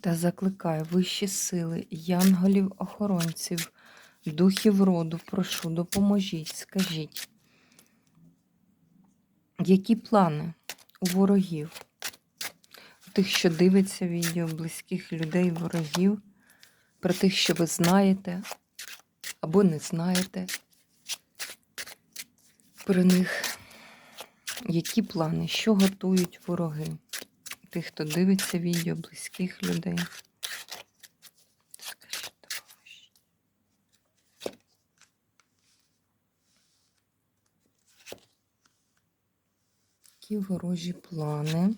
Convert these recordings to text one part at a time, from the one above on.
Та закликаю вищі сили, янголів-охоронців, духів роду, прошу, допоможіть, скажіть, які плани у ворогів, у тих, що дивиться відео, близьких людей, ворогів, про тих, що ви знаєте або не знаєте. Про них, які плани, що готують вороги тих, хто дивиться відео, близьких людей. Які ворожі плани?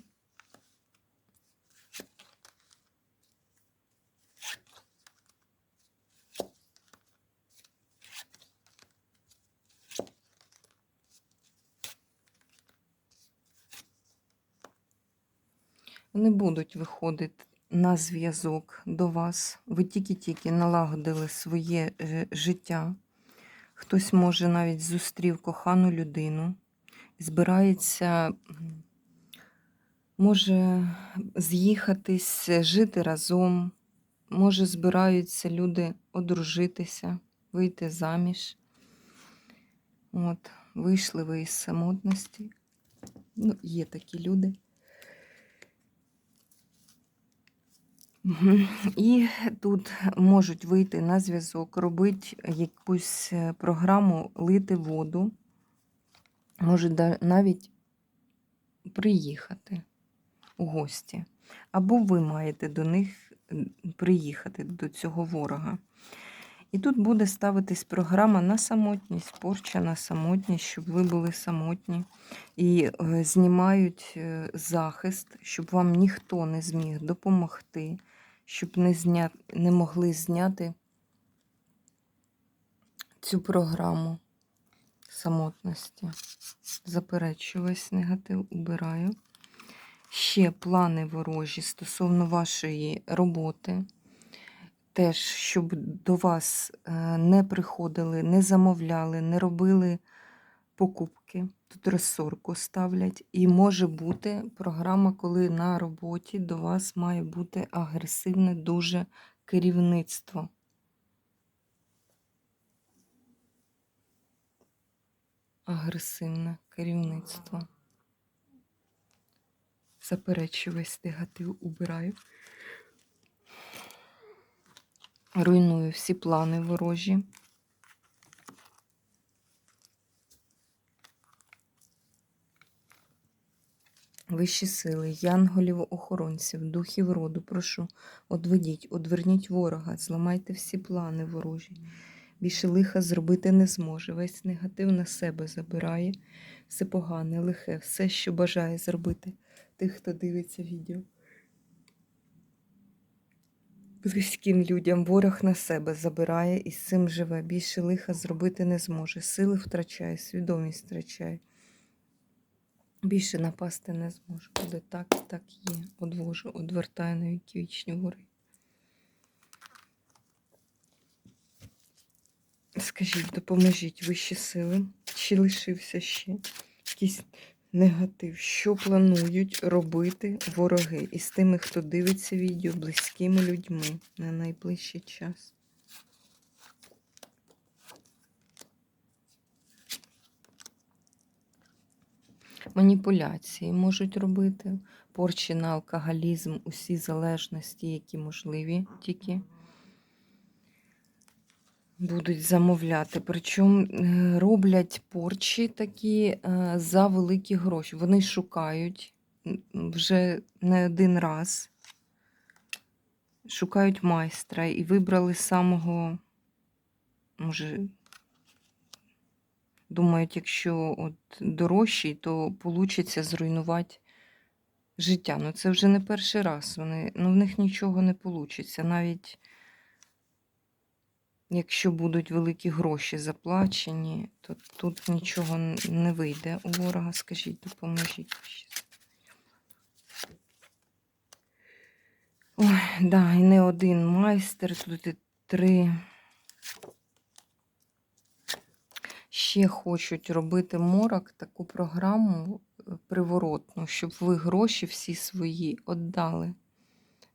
Вони будуть виходити на зв'язок до вас. Ви тільки-тільки налагодили своє е, життя. Хтось, може, навіть зустрів кохану людину, збирається, може з'їхатись, жити разом, може, збираються люди одружитися, вийти заміж. От, Вийшли ви із самотності. Ну, Є такі люди. І тут можуть вийти на зв'язок, робити якусь е, програму, лити воду, може навіть приїхати у гості. Або ви маєте до них приїхати до цього ворога. І тут буде ставитись програма на самотність, порча на самотність, щоб ви були самотні. І е, знімають е, захист, щоб вам ніхто не зміг допомогти щоб не, зня... не могли зняти цю програму самотності. Заперечую весь негатив, убираю. Ще плани ворожі стосовно вашої роботи. Теж, щоб до вас е, не приходили, не замовляли, не робили покупки. Тут ресорку ставлять. І може бути програма, коли на роботі до вас має бути агресивне дуже керівництво. Агресивне керівництво. Заперечую весь негатив, убираю. Руйную всі плани ворожі. Вищі сили, янголів-охоронців, духів роду, прошу, одведіть, одверніть ворога, зламайте всі плани ворожі. Більше лиха зробити не зможе. Весь негатив на себе забирає, все погане, лихе, все, що бажає зробити тих, хто дивиться відео. Близьким людям ворог на себе забирає і з цим живе. Більше лиха зробити не зможе. Сили втрачає, свідомість втрачає. Більше напасти не зможу. Буде так і так є. Одвожу, одвертаю на вічні гори. Скажіть, допоможіть вищі сили. Чи лишився ще якийсь негатив? Що планують робити вороги із тими, хто дивиться відео близькими людьми на найближчий час? Маніпуляції можуть робити, порчі на алкоголізм, усі залежності, які можливі тільки будуть замовляти. Причому е, роблять порчі такі е, за великі гроші. Вони шукають вже не один раз. Шукають майстра і вибрали самого, може, Думають, якщо от дорожчий, то вийде зруйнувати життя. Ну це вже не перший раз. Вони, ну, в них нічого не вийде. Навіть якщо будуть великі гроші заплачені, то тут нічого не вийде у ворога. Скажіть, допоможіть. Ой, да, і не один майстер, тут і три. Ще хочуть робити морок таку програму е, приворотну, щоб ви гроші всі свої віддали.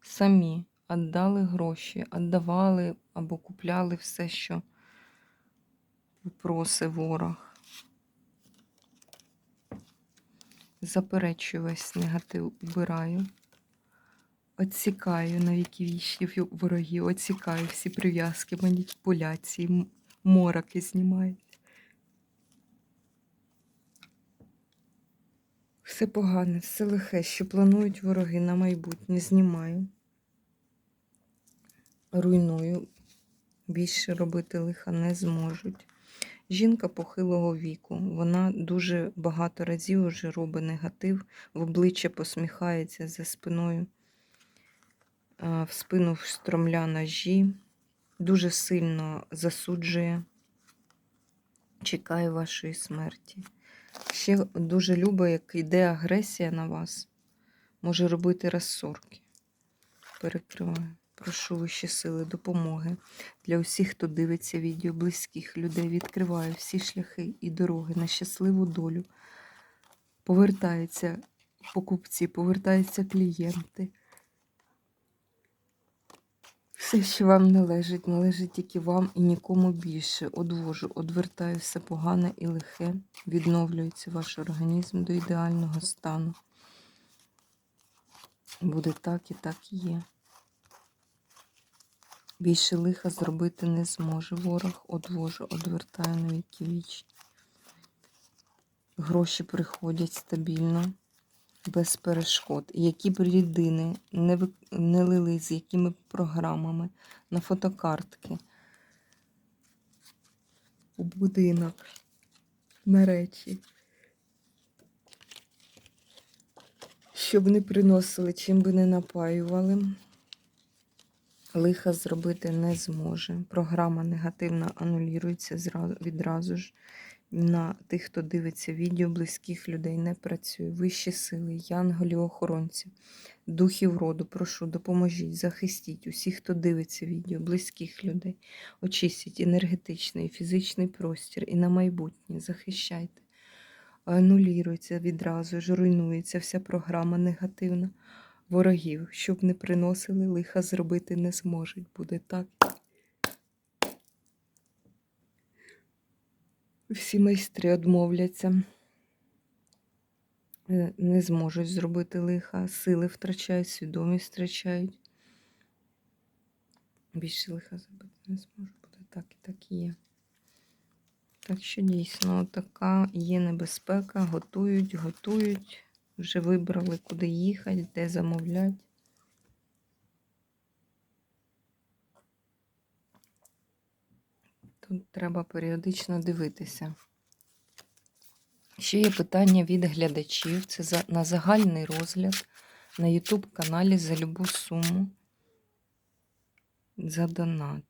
Самі віддали гроші, віддавали або купляли все, що просить ворог. Заперечую весь негатив, убираю. Отсікаю на віки вічні ворогів, отсікаю всі прив'язки, маніпуляції, мороки знімаю. Все погане, все лихе, що планують вороги на майбутнє, знімаю. Руйную. Більше робити лиха не зможуть. Жінка похилого віку. Вона дуже багато разів вже робить негатив, в обличчя посміхається за спиною. В спину встромля ножі, дуже сильно засуджує, чекає вашої смерті. Ще дуже любить, як йде агресія на вас, може робити розсорки. Перекриваю. Прошу вищі сили, допомоги для усіх, хто дивиться відео, близьких людей. Відкриваю всі шляхи і дороги на щасливу долю. Повертаються покупці, повертаються клієнти. Все, що вам належить, належить тільки вам і нікому більше. Одвожу, одвертаю все погане і лихе. Відновлюється ваш організм до ідеального стану. Буде так і так і є. Більше лиха зробити не зможе. Ворог одвожу, одвертаю на віки вічні. Гроші приходять стабільно, без перешкод. Які б рідини не, ви- не лили, з якими програмами на фотокартки, у будинок, на речі. Щоб не приносили, чим би не напаювали. Лиха зробити не зможе. Програма негативна анулюється відразу ж. На тих, хто дивиться відео, близьких людей не працює. Вищі сили, янголів, охоронців, духів роду, прошу, допоможіть, захистіть усіх, хто дивиться відео, близьких людей. Очистіть енергетичний і фізичний простір і на майбутнє. Захищайте. Анулюється відразу ж, руйнується вся програма негативна ворогів, щоб не приносили лиха зробити не зможуть. Буде так. Всі майстри одмовляться, е, не зможуть зробити лиха, сили втрачають, свідомість втрачають. Більше лиха зробити не зможуть. Буде так і так і є. Так що дійсно така є небезпека, готують, готують. Вже вибрали, куди їхати, де замовляти. Тут треба періодично дивитися. Ще є питання від глядачів. Це за, на загальний розгляд на YouTube каналі за любу суму за донат.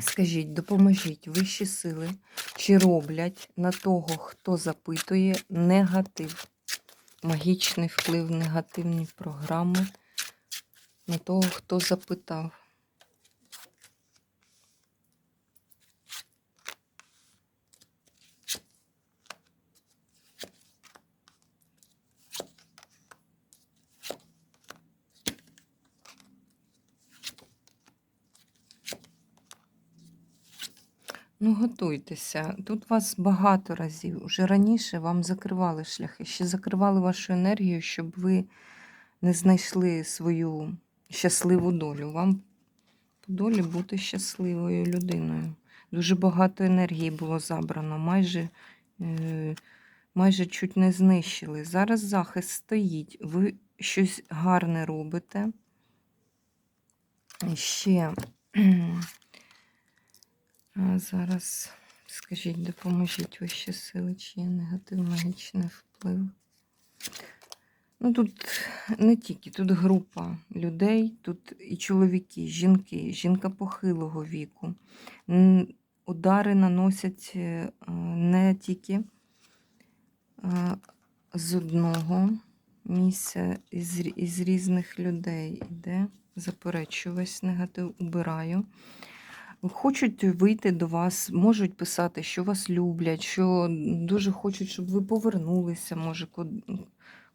Скажіть, допоможіть вищі сили, чи роблять на того, хто запитує, негатив, магічний вплив, негативні програми на того, хто запитав. Ну, готуйтеся. Тут вас багато разів. Уже раніше вам закривали шляхи, ще закривали вашу енергію, щоб ви не знайшли свою щасливу долю. Вам по долі бути щасливою людиною. Дуже багато енергії було забрано, майже, е, майже чуть не знищили. Зараз захист стоїть. Ви щось гарне робите. Ще. Зараз скажіть, допоможіть вищі сили, чи є негатив магічний вплив. Ну, тут не тільки, тут група людей, тут і чоловіки, і жінки, жінка похилого віку. Удари наносять е, не тільки е, з одного місця, із, із різних людей іде. Заперечую весь негатив, убираю. Хочуть вийти до вас, можуть писати, що вас люблять, що дуже хочуть, щоб ви повернулися, може,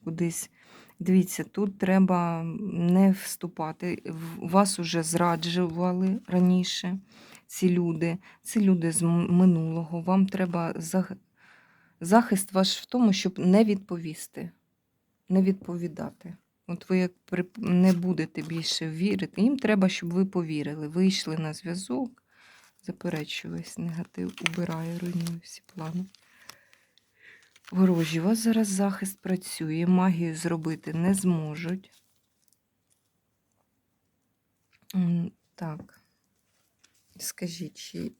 кудись. Дивіться, тут треба не вступати. Вас уже зраджували раніше ці люди. Ці люди з минулого. Вам треба зах- захист ваш в тому, щоб не відповісти, не відповідати. От ви як не будете більше вірити, їм треба, щоб ви повірили. Вийшли на зв'язок, заперечую весь негатив, убираю, руйную всі плани. Ворожі, у вас зараз захист працює, магію зробити не зможуть. Так. Скажіть, чи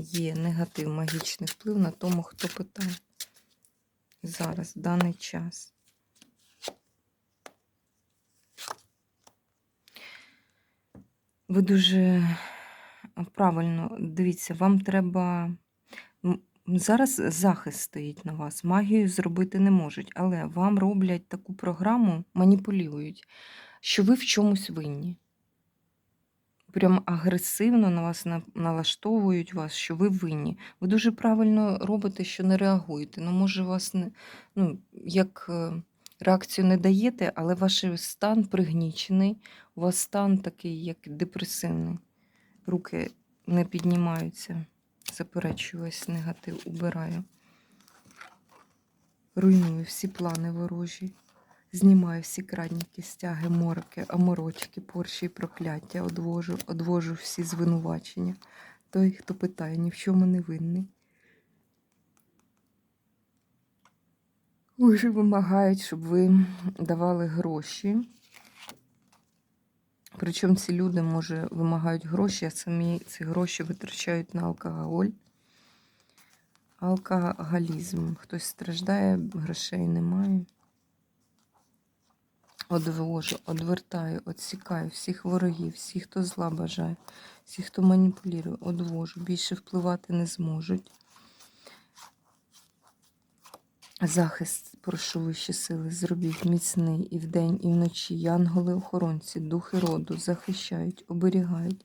є негатив магічний вплив на тому, хто питає зараз, в даний час? Ви дуже правильно дивіться, вам треба. Зараз захист стоїть на вас. Магію зробити не можуть, але вам роблять таку програму, маніпулюють, що ви в чомусь винні. Прям агресивно на вас налаштовують вас, що ви винні. Ви дуже правильно робите, що не реагуєте. Ну, може, вас не ну, як е, реакцію не даєте, але ваш стан пригнічений, у вас стан такий, як депресивний. Руки не піднімаються. Заперечую весь негатив, убираю. Руйную всі плани ворожі. Знімаю всі крадніки, стяги, морки, аморочки, порші і прокляття, одвожу, одвожу всі звинувачення. Той, хто питає, ні в чому не винний. Уже вимагають, щоб ви давали гроші. Причому ці люди, може, вимагають гроші, а самі ці гроші витрачають на алкоголь. Алкоголізм. Хтось страждає, грошей немає. Одвожу, одвертаю, відсікаю всіх ворогів, всіх, хто зла бажає, всіх, хто маніпулює, одвожу. Більше впливати не зможуть. Захист, прошу вищі сили, зробіть міцний і вдень, і вночі. Янголи-охоронці, духи роду захищають, оберігають,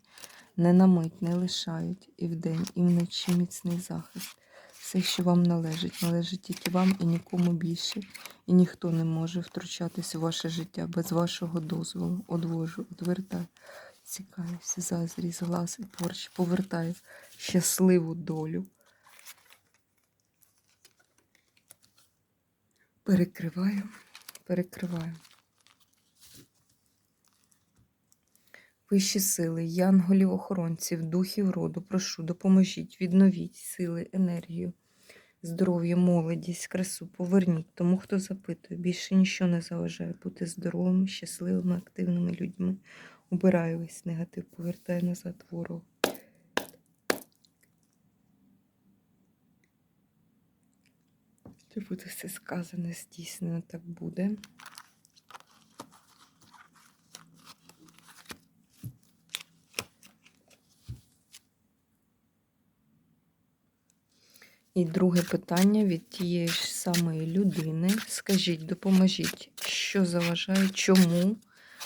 не на мить не лишають, і вдень, і вночі міцний захист. Все, що вам належить, належить тільки вам і нікому більше. І ніхто не може втручатися в ваше життя без вашого дозволу. Одвожу, одвертаю, цікаюся, зазріз, глас і порч, повертаю щасливу долю. Перекриваю, перекриваю. Вищі сили, янголів, охоронців, духів роду, прошу, допоможіть, відновіть сили, енергію, здоров'я, молодість, красу, поверніть тому, хто запитує. Більше нічого не заважає бути здоровими, щасливими, активними людьми. Убираю весь негатив, повертаю назад ворогу. Що буде все сказане, здійснено, так буде. І друге питання від тієї ж самої людини. Скажіть, допоможіть, що заважає, чому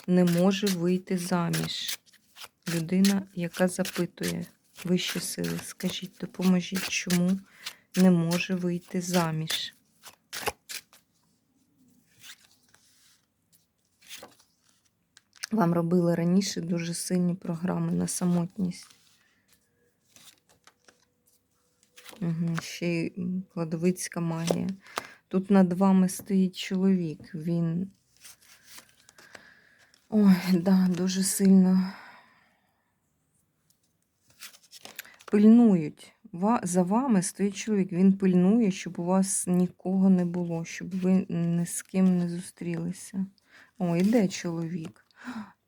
не може вийти заміж? Людина, яка запитує вищі сили. Скажіть, допоможіть, чому не може вийти заміж? Вам робили раніше дуже сильні програми на самотність. Угу, ще й кладовицька магія. Тут над вами стоїть чоловік. Він. Ой, да, дуже сильно пильнують. За вами стоїть чоловік. Він пильнує, щоб у вас нікого не було, щоб ви ні з ким не зустрілися. О, іде чоловік.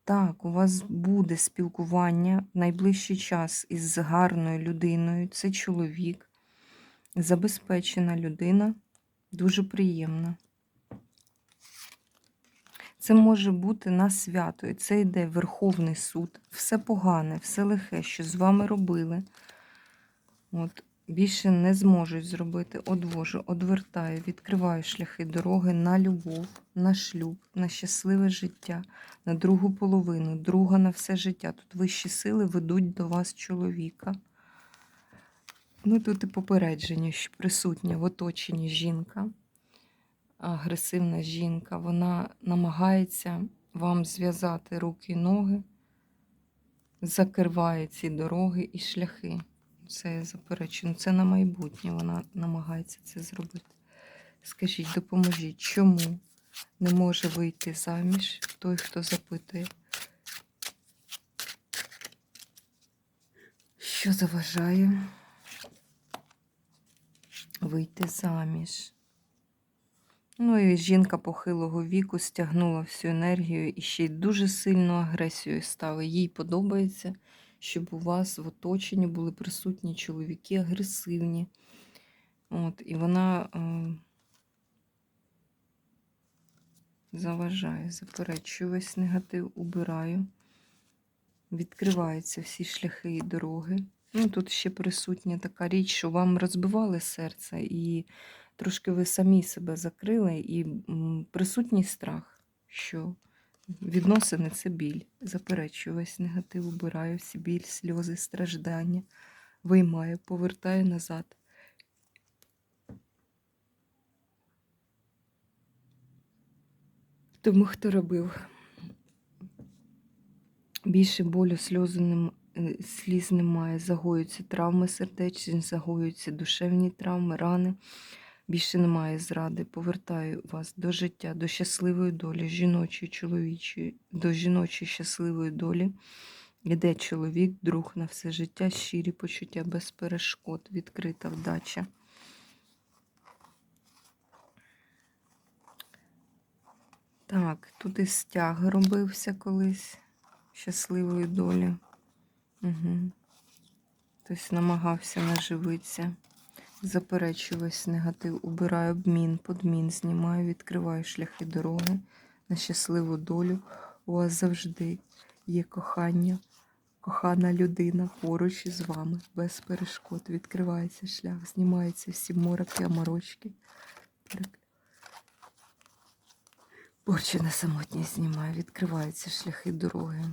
Так, у вас буде спілкування в найближчий час із гарною людиною. Це чоловік, забезпечена людина, дуже приємна. Це може бути на свято. І це йде Верховний суд. Все погане, все лихе, що з вами робили. От, більше не зможуть зробити. Одвожу, одвертаю, відкриваю шляхи дороги на любов, на шлюб, на щасливе життя, на другу половину, друга на все життя. Тут вищі сили ведуть до вас чоловіка. Ну, тут і попередження, що присутня в оточенні жінка, агресивна жінка, вона намагається вам зв'язати руки і ноги, закриває ці дороги і шляхи. Це я заперечую. Ну, Це на майбутнє вона намагається це зробити. Скажіть, допоможіть, чому не може вийти заміж той, хто запитує? Що заважає вийти заміж? Ну і жінка похилого віку стягнула всю енергію і ще й дуже сильну агресію ставить. Їй подобається, щоб у вас в оточенні були присутні чоловіки агресивні. От, і вона е, заважає, заперечую весь негатив, убираю. Відкриваються всі шляхи і дороги. Ну, тут ще присутня така річ, що вам розбивали серце, і трошки ви самі себе закрили, і присутній страх, що відносини це біль. Заперечую весь негатив, убираю всі біль, сльози, страждання, виймаю, повертаю назад. Тому хто робив більше болю, сльози нем- е, сліз немає, загоюються травми сердечні, загоюються душевні травми, рани. Більше немає зради. Повертаю вас до життя, до щасливої долі, жіночої, чоловічої, до жіночої щасливої долі. Іде чоловік, друг на все життя, щирі почуття без перешкод, відкрита вдача. Так, тут і стяг робився колись щасливої долі. Угу. Хтось намагався наживитися. Заперечую весь негатив, убираю обмін, подмін, знімаю, відкриваю шляхи дороги на щасливу долю. У вас завжди є кохання, кохана людина поруч із вами, без перешкод. Відкривається шлях, знімаються всі мороки, аморочки. Так. Порчі на самотність знімаю, відкриваються шляхи дороги.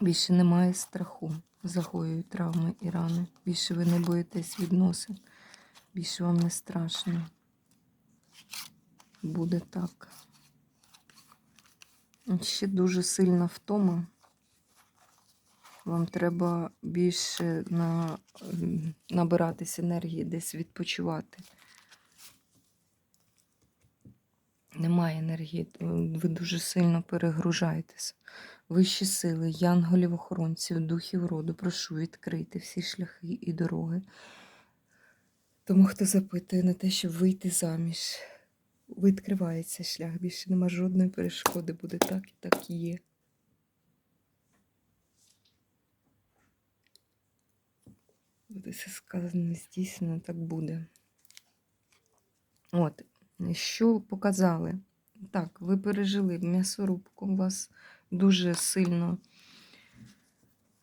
Більше немає страху, загоюють травми і рани. Більше ви не боїтесь відносин. Більше вам не страшно. Буде так. Ще дуже сильна втома. Вам треба більше на, набиратись енергії, десь відпочивати. Немає енергії, ви дуже сильно перегружаєтесь. Вищі сили, янголів, охоронців, духів роду, прошу відкрити всі шляхи і дороги. Тому, хто запитує на те, щоб вийти заміж, відкривається шлях, більше нема жодної перешкоди, буде так і так є. Буде все сказано, здійснено, так буде. От, що показали? Так, ви пережили м'ясорубку, у вас дуже сильно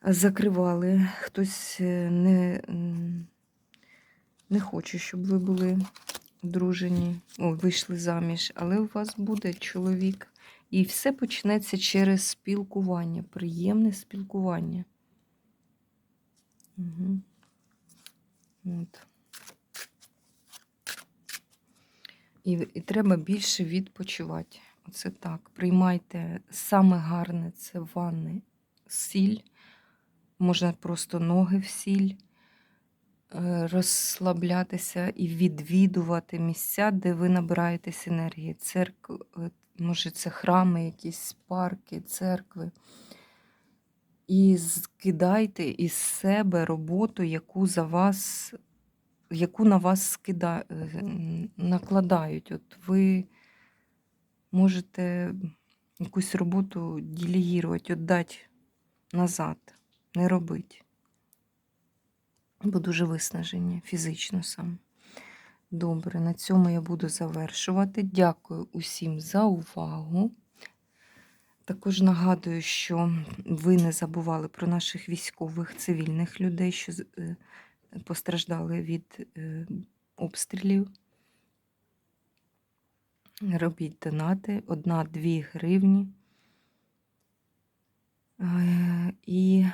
закривали. Хтось е, не, не хоче, щоб ви були одружені, о, вийшли заміж, але у вас буде чоловік. І все почнеться через спілкування, приємне спілкування. Угу. От. І, і треба більше відпочивати. Оце так. Приймайте саме гарне це ванни, сіль, можна просто ноги в сіль, е, розслаблятися і відвідувати місця, де ви набираєтесь енергії. Церк... е, Може, це храми, якісь парки, церкви. І скидайте із себе роботу, яку за вас яку на вас скида... е, накладають. От ви можете якусь роботу делегувати, віддати назад, не робити. Бо дуже виснажені фізично сам. Добре, на цьому я буду завершувати. Дякую усім за увагу. Також нагадую, що ви не забували про наших військових цивільних людей, що е, постраждали від е, обстрілів. Робіть донати 1-2 гривні. Е, І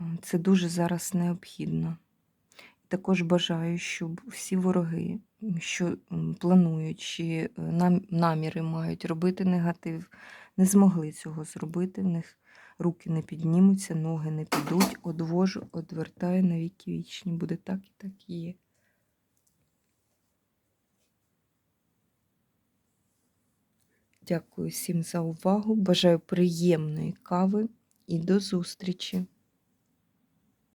е, це дуже зараз необхідно. Також бажаю, щоб всі вороги, що планують чи е, наміри мають робити негатив, не змогли цього зробити. В них руки не піднімуться, ноги не підуть. Одвожу, одвертаю на віки вічні. Буде так і так і є. Дякую всім за увагу. Бажаю приємної кави і до зустрічі!